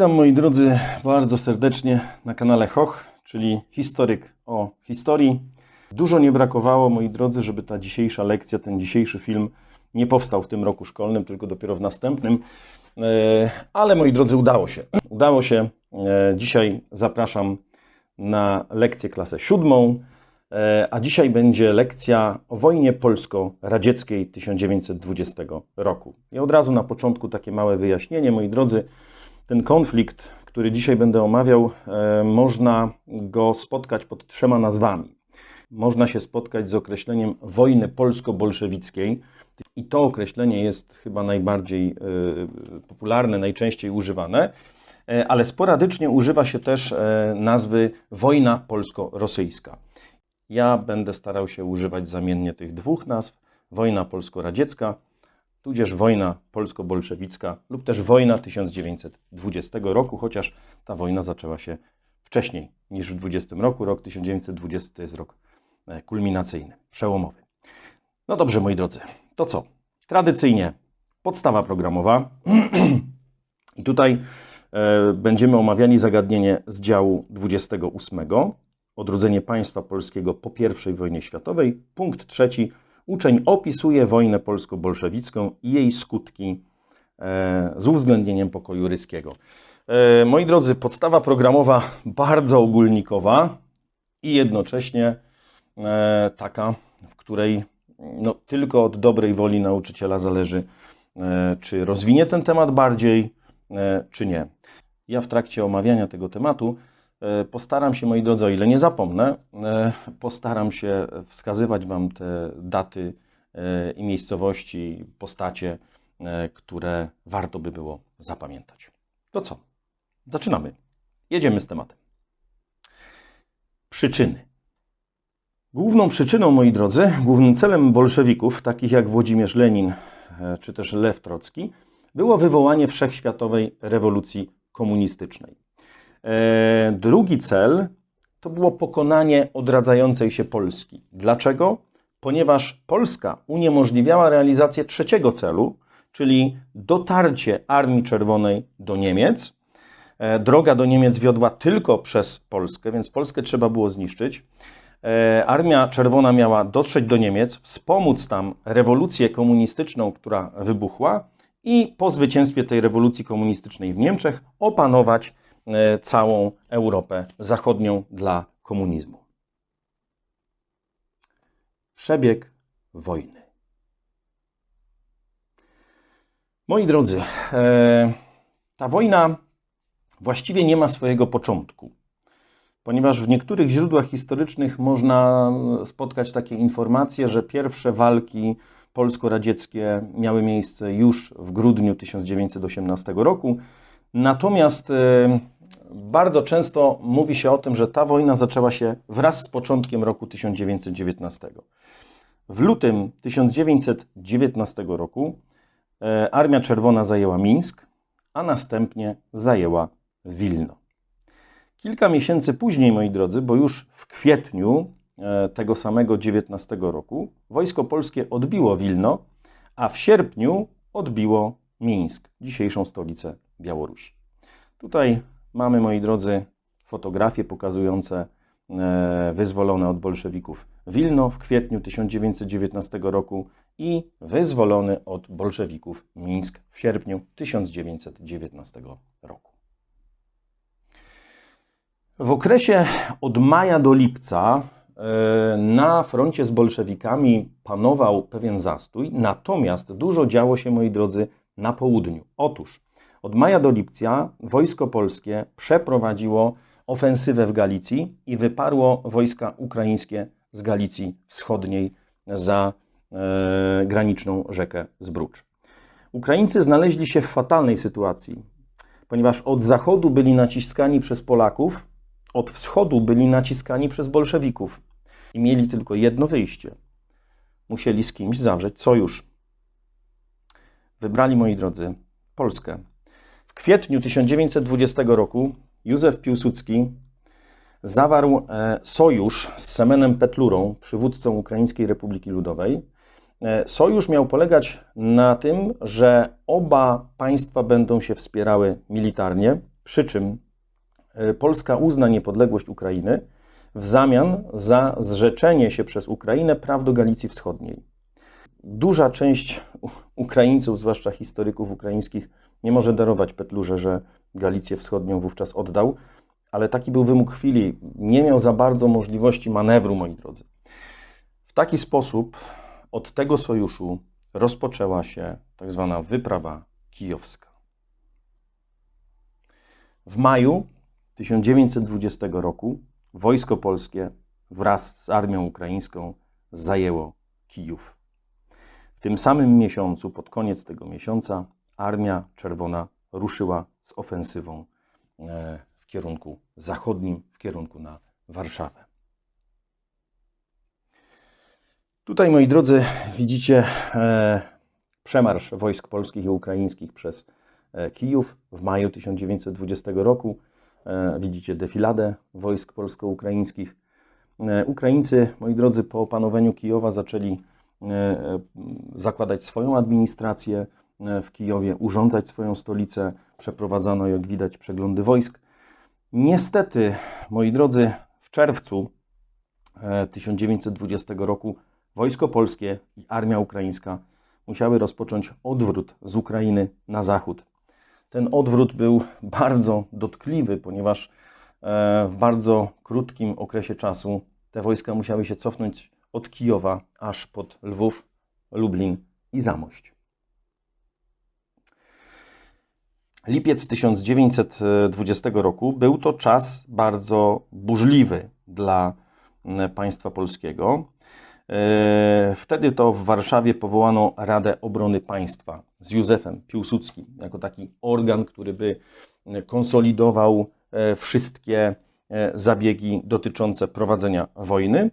Witam moi drodzy bardzo serdecznie na kanale Hoch, czyli historyk o historii. Dużo nie brakowało moi drodzy, żeby ta dzisiejsza lekcja, ten dzisiejszy film nie powstał w tym roku szkolnym, tylko dopiero w następnym. E, Ale moi drodzy, udało się. Udało się. E, Dzisiaj zapraszam na lekcję klasę siódmą, e, a dzisiaj będzie lekcja o wojnie polsko-radzieckiej 1920 roku. I od razu na początku takie małe wyjaśnienie, moi drodzy. Ten konflikt, który dzisiaj będę omawiał, e, można go spotkać pod trzema nazwami. Można się spotkać z określeniem wojny polsko-bolszewickiej, i to określenie jest chyba najbardziej e, popularne, najczęściej używane, e, ale sporadycznie używa się też nazwy wojna polsko-rosyjska. Ja będę starał się używać zamiennie tych dwóch nazw: wojna polsko-radziecka, tudzież wojna polsko-bolszewicka lub też wojna 1920 roku, chociaż ta wojna zaczęła się wcześniej niż w 20 roku. Rok 1920 to jest rok e, kulminacyjny, przełomowy. No dobrze, moi drodzy, to co? Tradycyjnie podstawa programowa. I tutaj e, będziemy omawiali zagadnienie z działu 28. Odrodzenie państwa polskiego po I wojnie światowej. Punkt trzeci. Uczeń opisuje wojnę polsko-bolszewicką i jej skutki e, z uwzględnieniem pokoju ryskiego. E, moi drodzy, podstawa programowa bardzo ogólnikowa i jednocześnie e, taka, w której no, tylko od dobrej woli nauczyciela zależy, czy rozwinie ten temat bardziej, czy nie. Ja w trakcie omawiania tego tematu postaram się, moi drodzy, o ile nie zapomnę, e, postaram się wskazywać Wam te daty e, i miejscowości, postacie, e, które warto by było zapamiętać. To co? Zaczynamy. Jedziemy z tematem. Przyczyny. Główną przyczyną, moi drodzy, głównym celem bolszewików, takich jak Włodzimierz Lenin e, czy też Lew Trocki, było wywołanie wszechświatowej rewolucji komunistycznej. E, Drugi cel to było pokonanie odradzającej się Polski. Dlaczego? Ponieważ Polska uniemożliwiała realizację trzeciego celu, czyli dotarcie Armii Czerwonej do Niemiec. E, Droga do Niemiec wiodła tylko przez Polskę, więc Polskę trzeba było zniszczyć. E, Armia Czerwona miała dotrzeć do Niemiec, wspomóc tam rewolucję komunistyczną, która wybuchła, i po zwycięstwie tej rewolucji komunistycznej w Niemczech opanować całą Europę Zachodnią dla komunizmu. Przebieg wojny. Moi drodzy, e, ta wojna właściwie nie ma swojego początku ponieważ w niektórych źródłach historycznych można spotkać takie informacje, że pierwsze walki polsko-radzieckie miały miejsce już w grudniu 1918 roku. Natomiast e, bardzo często mówi się o tym, że ta wojna zaczęła się wraz z początkiem roku 1919. W lutym 1919 roku e, Armia Czerwona zajęła Mińsk, a następnie zajęła Wilno. Kilka miesięcy później, moi drodzy, bo już w kwietniu e, tego samego 19 roku, wojsko polskie odbiło Wilno, a w sierpniu odbiło Mińsk, dzisiejszą stolicę Białorusi. Tutaj mamy, moi drodzy, fotografie pokazujące e, wyzwolone od bolszewików Wilno w kwietniu 1919 roku i wyzwolony od bolszewików Mińsk w sierpniu 1919 roku. W okresie od maja do lipca e, na froncie z bolszewikami panował pewien zastój, natomiast dużo działo się, moi drodzy, na południu. Otóż od maja do lipca wojsko polskie przeprowadziło ofensywę w Galicji i wyparło wojska ukraińskie z Galicji Wschodniej za e, graniczną rzekę Zbrucz. Ukraińcy znaleźli się w fatalnej sytuacji, ponieważ od zachodu byli naciskani przez Polaków, od wschodu byli naciskani przez bolszewików i mieli tylko jedno wyjście. Musieli z kimś zawrzeć sojusz. Wybrali, moi drodzy, Polskę. W kwietniu 1920 roku Józef Piłsudski zawarł e, sojusz z Semenem Petlurą, przywódcą Ukraińskiej Republiki Ludowej. E, Sojusz miał polegać na tym, że oba państwa będą się wspierały militarnie, przy czym e, Polska uzna niepodległość Ukrainy w zamian za zrzeczenie się przez Ukrainę praw do Galicji Wschodniej. Duża część Ukraińców, zwłaszcza historyków ukraińskich, nie może darować Petlurze, że Galicję Wschodnią wówczas oddał, ale taki był wymóg chwili. Nie miał za bardzo możliwości manewru, moi drodzy. W taki sposób od tego sojuszu rozpoczęła się tak zwana wyprawa kijowska. W maju 1920 roku wojsko polskie wraz z armią ukraińską zajęło Kijów. W tym samym miesiącu, pod koniec tego miesiąca, Armia Czerwona ruszyła z ofensywą e, w kierunku zachodnim, w kierunku na Warszawę. Tutaj, moi drodzy, widzicie e, przemarsz wojsk polskich i ukraińskich przez e, Kijów w maju 1920 roku. Widzicie defiladę wojsk polsko-ukraińskich. Ukraińcy, moi drodzy, po opanowaniu Kijowa zaczęli zakładać swoją administrację w Kijowie, urządzać swoją stolicę. Przeprowadzano, jak widać, przeglądy wojsk. Niestety, moi drodzy, w czerwcu e, 1920 roku wojsko polskie i armia ukraińska musiały rozpocząć odwrót z Ukrainy na zachód. Ten odwrót był bardzo dotkliwy, ponieważ e, w bardzo krótkim okresie czasu te wojska musiały się cofnąć od Kijowa aż pod Lwów, Lublin i Zamość. Lipiec 1920 roku był to czas bardzo burzliwy dla m, państwa polskiego. E, Wtedy to w Warszawie powołano Radę Obrony Państwa z Józefem Piłsudskim jako taki organ, który by e, konsolidował e, wszystkie e, zabiegi dotyczące prowadzenia wojny.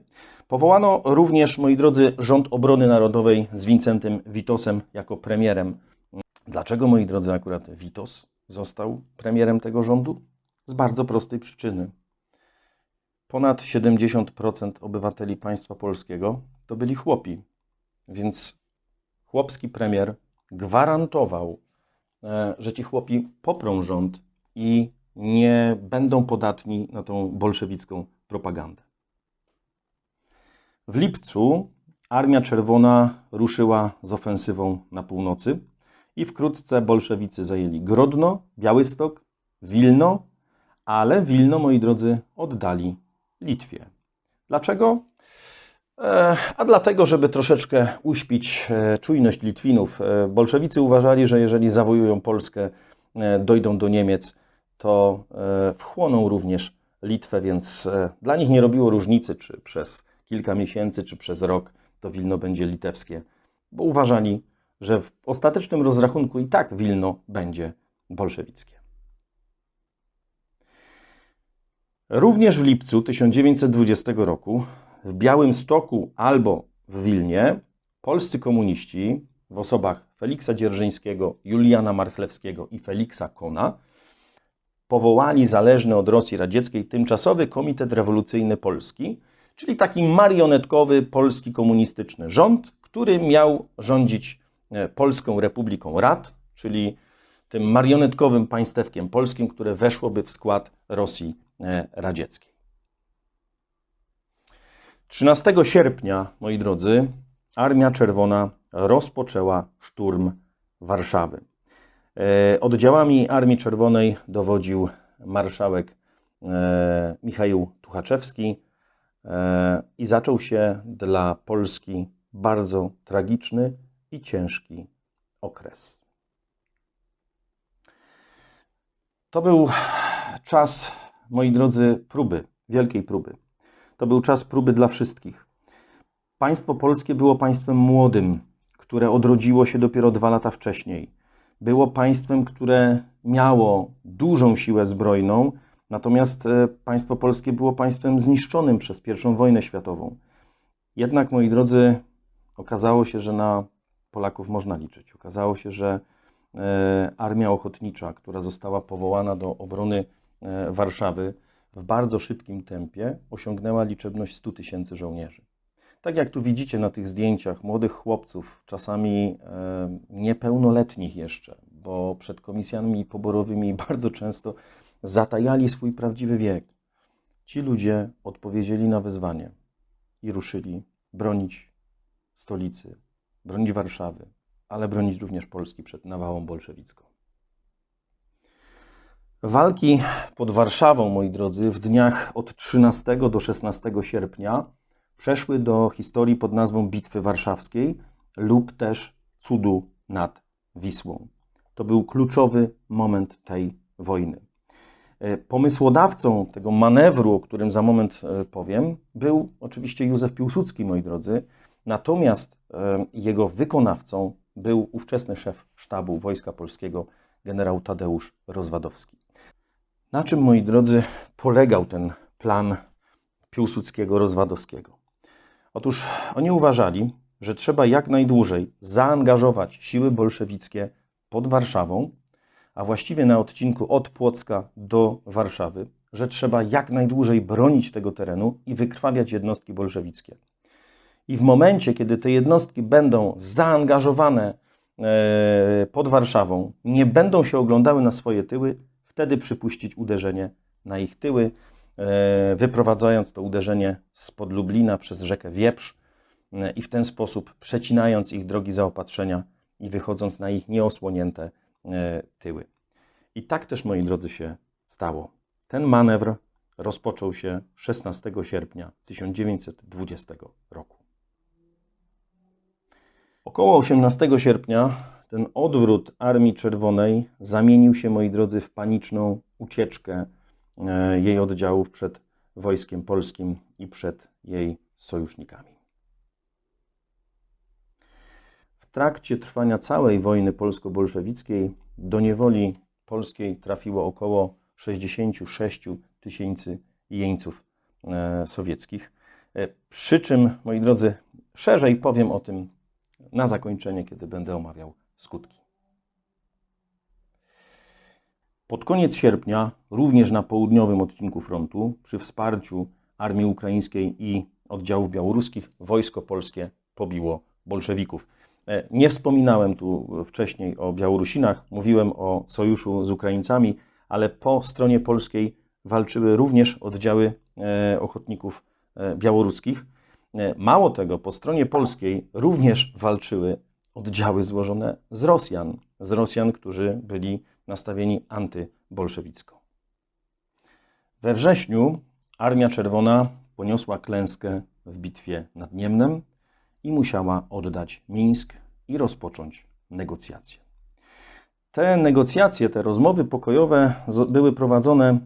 Powołano również, moi drodzy, Rząd Obrony Narodowej z Wincentem Witosem jako premierem. Dlaczego, moi drodzy, akurat Witos został premierem tego rządu? Z bardzo prostej przyczyny. Ponad 70% obywateli państwa polskiego to byli chłopi, więc chłopski premier gwarantował, e, że ci chłopi poprą rząd i nie będą podatni na tą bolszewicką propagandę. W lipcu Armia Czerwona ruszyła z ofensywą na północy i wkrótce bolszewicy zajęli Grodno, Białystok, Wilno, ale Wilno, moi drodzy, oddali Litwie. Dlaczego? E, A dlatego, żeby troszeczkę uśpić e, czujność Litwinów. E, Bolszewicy uważali, że jeżeli zawojują Polskę, dojdą do Niemiec, to wchłoną również Litwę, więc dla nich nie robiło różnicy, czy przez kilka miesięcy, czy przez rok to Wilno będzie litewskie, bo uważali, że w ostatecznym rozrachunku i tak Wilno będzie bolszewickie. Również w lipcu 1920 roku w Białymstoku albo w Wilnie polscy komuniści w osobach Feliksa Dzierżyńskiego, Juliana Marchlewskiego i Feliksa Kona powołali zależny od Rosji Radzieckiej Tymczasowy Komitet Rewolucyjny Polski, czyli taki marionetkowy polski komunistyczny rząd, który miał rządzić Polską Republiką Rad, czyli tym marionetkowym państewkiem polskim, które weszłoby w skład Rosji e, Radzieckiej. 13 sierpnia, moi drodzy, Armia Czerwona rozpoczęła szturm Warszawy. E, Oddziałami Armii Czerwonej dowodził marszałek e, Michał Tuchaczewski e, i zaczął się dla Polski bardzo tragiczny i ciężki okres. To był czas, moi drodzy, próby, wielkiej próby. To był czas próby dla wszystkich. Państwo polskie było państwem młodym, które odrodziło się dopiero dwa lata wcześniej. Było państwem, które miało dużą siłę zbrojną, natomiast e, państwo polskie było państwem zniszczonym przez I wojnę światową. Jednak, moi drodzy, okazało się, że na Polaków można liczyć. Okazało się, że e, armia ochotnicza, która została powołana do obrony e, Warszawy, w bardzo szybkim tempie osiągnęła liczebność 100 tysięcy żołnierzy. Tak jak tu widzicie na tych zdjęciach, młodych chłopców, czasami e, niepełnoletnich jeszcze, bo przed komisjami poborowymi bardzo często zatajali swój prawdziwy wiek. Ci ludzie odpowiedzieli na wyzwanie i ruszyli bronić stolicy, bronić Warszawy, ale bronić również Polski przed nawałą bolszewicką. Walki pod Warszawą, moi drodzy, w dniach od 13 do 16 sierpnia przeszły do historii pod nazwą Bitwy Warszawskiej lub też Cudu nad Wisłą. To był kluczowy moment tej wojny. E, Pomysłodawcą tego manewru, o którym za moment e, powiem, był oczywiście Józef Piłsudski, moi drodzy. Natomiast e, jego wykonawcą był ówczesny szef sztabu Wojska Polskiego, generał Tadeusz Rozwadowski. Na czym, moi drodzy, polegał ten plan Piłsudskiego-Rozwadowskiego? Otóż oni uważali, że trzeba jak najdłużej zaangażować siły bolszewickie pod Warszawą, a właściwie na odcinku od Płocka do Warszawy, że trzeba jak najdłużej bronić tego terenu i wykrwawiać jednostki bolszewickie. I w momencie, kiedy te jednostki będą zaangażowane e, pod Warszawą, nie będą się oglądały na swoje tyły, wtedy przypuścić uderzenie na ich tyły, e, wyprowadzając to uderzenie spod Lublina przez rzekę Wieprz e, i w ten sposób przecinając ich drogi zaopatrzenia i wychodząc na ich nieosłonięte tyły. I tak też, moi drodzy, się stało. Ten manewr rozpoczął się 16 sierpnia 1920 roku. Około 18 sierpnia ten odwrót Armii Czerwonej zamienił się, moi drodzy, w paniczną ucieczkę e, jej oddziałów przed wojskiem polskim i przed jej sojusznikami. W trakcie trwania całej wojny polsko-bolszewickiej do niewoli polskiej trafiło około 66 tysięcy jeńców e, sowieckich. E, Przy czym, moi drodzy, szerzej powiem o tym na zakończenie, kiedy będę omawiał skutki. Pod koniec sierpnia, również na południowym odcinku frontu, przy wsparciu armii ukraińskiej i oddziałów białoruskich, wojsko polskie pobiło bolszewików. E, Nie wspominałem tu wcześniej o Białorusinach, mówiłem o sojuszu z Ukraińcami, ale po stronie polskiej walczyły również oddziały e, ochotników e, białoruskich. E, Mało tego, po stronie polskiej również walczyły oddziały złożone z Rosjan, z Rosjan, którzy byli nastawieni antybolszewicko. We wrześniu Armia Czerwona poniosła klęskę w bitwie nad Niemnem i musiała oddać Mińsk i rozpocząć negocjacje. Te negocjacje, te rozmowy pokojowe były prowadzone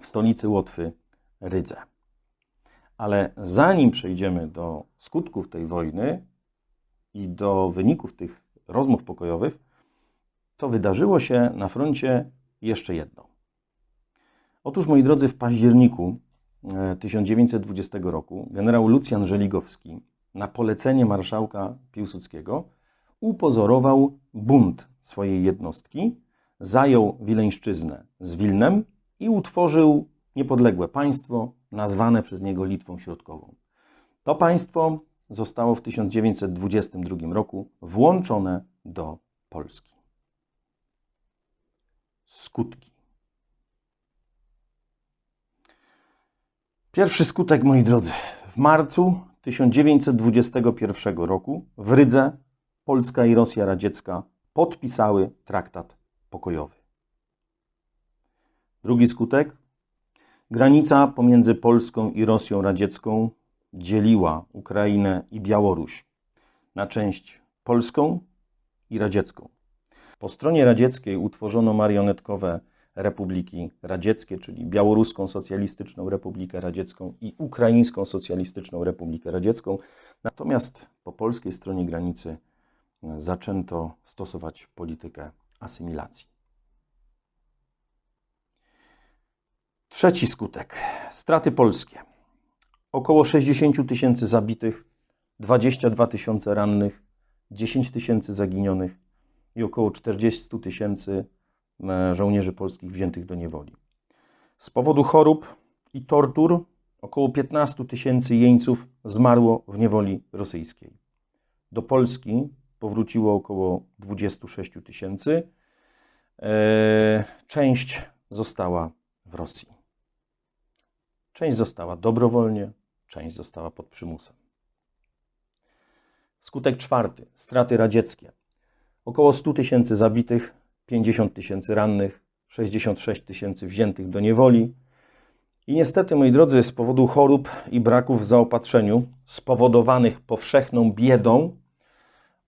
w stolicy Łotwy, Rydze. Ale zanim przejdziemy do skutków tej wojny i do wyników tych rozmów pokojowych, to wydarzyło się na froncie jeszcze jedno. Otóż, moi drodzy, w październiku e, 1920 roku generał Lucjan Żeligowski na polecenie marszałka Piłsudskiego upozorował bunt swojej jednostki, zajął Wileńszczyznę z Wilnem i utworzył niepodległe państwo nazwane przez niego Litwą Środkową. To państwo zostało w 1922 roku włączone do Polski. Skutki. Pierwszy skutek, moi drodzy. W marcu 1921 roku w Rydze Polska i Rosja Radziecka podpisały traktat pokojowy. Drugi skutek. Granica pomiędzy Polską i Rosją Radziecką dzieliła Ukrainę i Białoruś na część polską i radziecką. Po stronie radzieckiej utworzono marionetkowe republiki radzieckie, czyli Białoruską Socjalistyczną Republikę Radziecką i Ukraińską Socjalistyczną Republikę Radziecką. Natomiast po polskiej stronie granicy zaczęto stosować politykę asymilacji. Trzeci skutek. Straty polskie. Około 60 tysięcy zabitych, 22 tysiące rannych, 10 tysięcy zaginionych i około 40 tysięcy żołnierzy polskich wziętych do niewoli. Z powodu chorób i tortur około 15 tysięcy jeńców zmarło w niewoli rosyjskiej. Do Polski powróciło około 26 tysięcy. E, Część została w Rosji. Część została dobrowolnie, część została pod przymusem. Skutek czwarty straty radzieckie. Około 100 tysięcy zabitych, 50 tysięcy rannych, 66 tysięcy wziętych do niewoli. I niestety, moi drodzy, z powodu chorób i braków w zaopatrzeniu, spowodowanych powszechną biedą,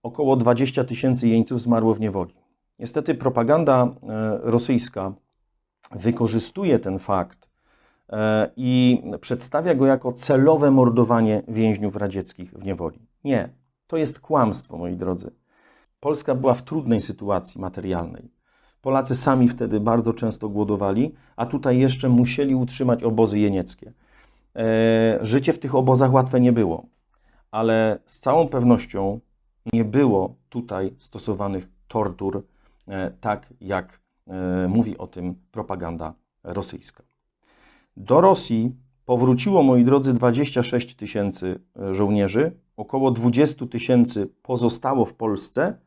około 20 tysięcy jeńców zmarło w niewoli. Niestety, propaganda e, rosyjska wykorzystuje ten fakt i przedstawia go jako celowe mordowanie więźniów radzieckich w niewoli. Nie, to jest kłamstwo, moi drodzy. Polska była w trudnej sytuacji materialnej. Polacy sami wtedy bardzo często głodowali, a tutaj jeszcze musieli utrzymać obozy jenieckie. E, życie w tych obozach łatwe nie było, ale z całą pewnością nie było tutaj stosowanych tortur, e, tak jak e, mówi o tym propaganda rosyjska. Do Rosji powróciło, moi drodzy, 26 tysięcy żołnierzy, około 20 tysięcy pozostało w Polsce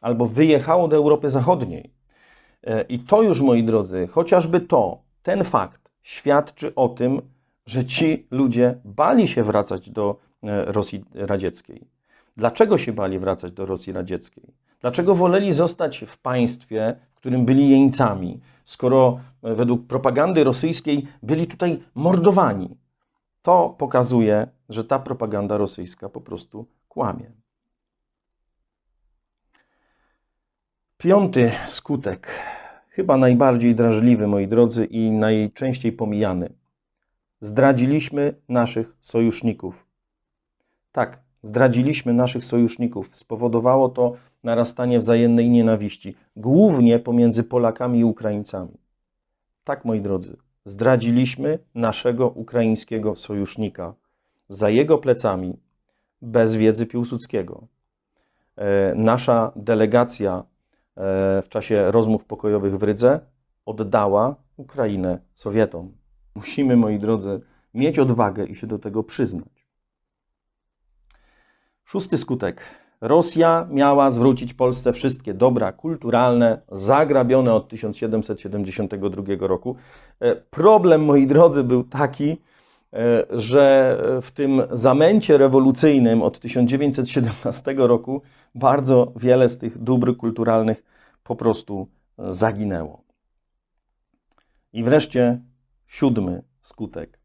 albo wyjechało do Europy Zachodniej. E, I to już, moi drodzy, chociażby to, ten fakt świadczy o tym, że ci ludzie bali się wracać do e, Rosji radzieckiej. Dlaczego się bali wracać do Rosji radzieckiej? Dlaczego woleli zostać w państwie, którym byli jeńcami, skoro e, według propagandy rosyjskiej byli tutaj mordowani? To pokazuje, że ta propaganda rosyjska po prostu kłamie. Piąty skutek, chyba najbardziej drażliwy, moi drodzy, i najczęściej pomijany. Zdradziliśmy naszych sojuszników. Tak, zdradziliśmy naszych sojuszników. Spowodowało to narastanie wzajemnej nienawiści, głównie pomiędzy Polakami i Ukraińcami. Tak, moi drodzy, zdradziliśmy naszego ukraińskiego sojusznika za jego plecami, bez wiedzy Piłsudskiego. E, nasza delegacja E, w czasie rozmów pokojowych w Rydze oddała Ukrainę Sowietom. Musimy, moi drodzy, mieć odwagę i się do tego przyznać. Szósty skutek. Rosja miała zwrócić Polsce wszystkie dobra kulturalne zagrabione od 1772 roku. E, problem, moi drodzy, był taki, e, że w tym zamęcie rewolucyjnym od 1917 roku bardzo wiele z tych dóbr kulturalnych po prostu zaginęło. I wreszcie siódmy skutek.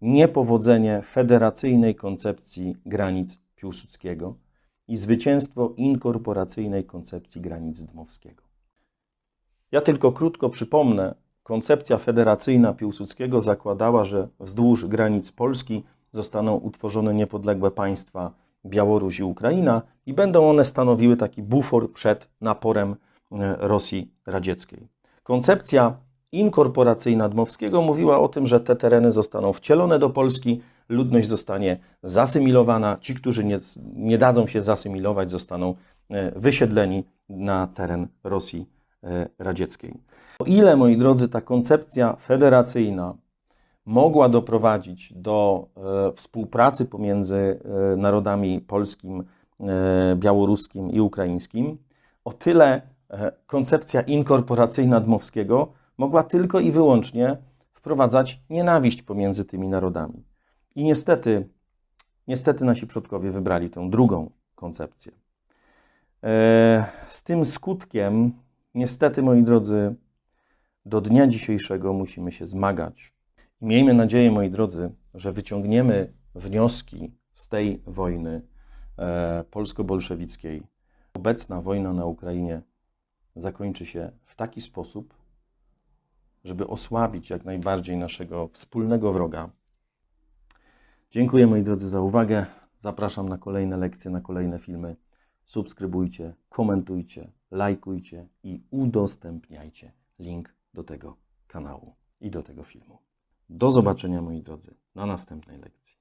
Niepowodzenie federacyjnej koncepcji granic Piłsudskiego i zwycięstwo inkorporacyjnej koncepcji granic Dmowskiego. Ja tylko krótko przypomnę, koncepcja federacyjna Piłsudskiego zakładała, że wzdłuż granic Polski zostaną utworzone niepodległe państwa Białoruś i Ukraina i będą one stanowiły taki bufor przed naporem e, Rosji radzieckiej. Koncepcja inkorporacyjna Dmowskiego mówiła o tym, że te tereny zostaną wcielone do Polski, ludność zostanie zasymilowana, ci, którzy nie, nie dadzą się zasymilować, zostaną e, wysiedleni na teren Rosji e, radzieckiej. O ile, moi drodzy, ta koncepcja federacyjna mogła doprowadzić do e, współpracy pomiędzy narodami polskim, białoruskim i ukraińskim, o tyle koncepcja inkorporacyjna Dmowskiego mogła tylko i wyłącznie wprowadzać nienawiść pomiędzy tymi narodami. I niestety, niestety nasi przodkowie wybrali tą drugą koncepcję. Z tym skutkiem, niestety, moi drodzy, do dnia dzisiejszego musimy się zmagać. Miejmy nadzieję, moi drodzy, że wyciągniemy wnioski z tej wojny e, polsko-bolszewickiej. Obecna wojna na Ukrainie zakończy się w taki sposób, żeby osłabić jak najbardziej naszego wspólnego wroga. Dziękuję moi drodzy za uwagę. Zapraszam na kolejne lekcje, na kolejne filmy. Subskrybujcie, komentujcie, lajkujcie i udostępniajcie link do tego kanału i do tego filmu. Do zobaczenia, moi drodzy, na następnej lekcji.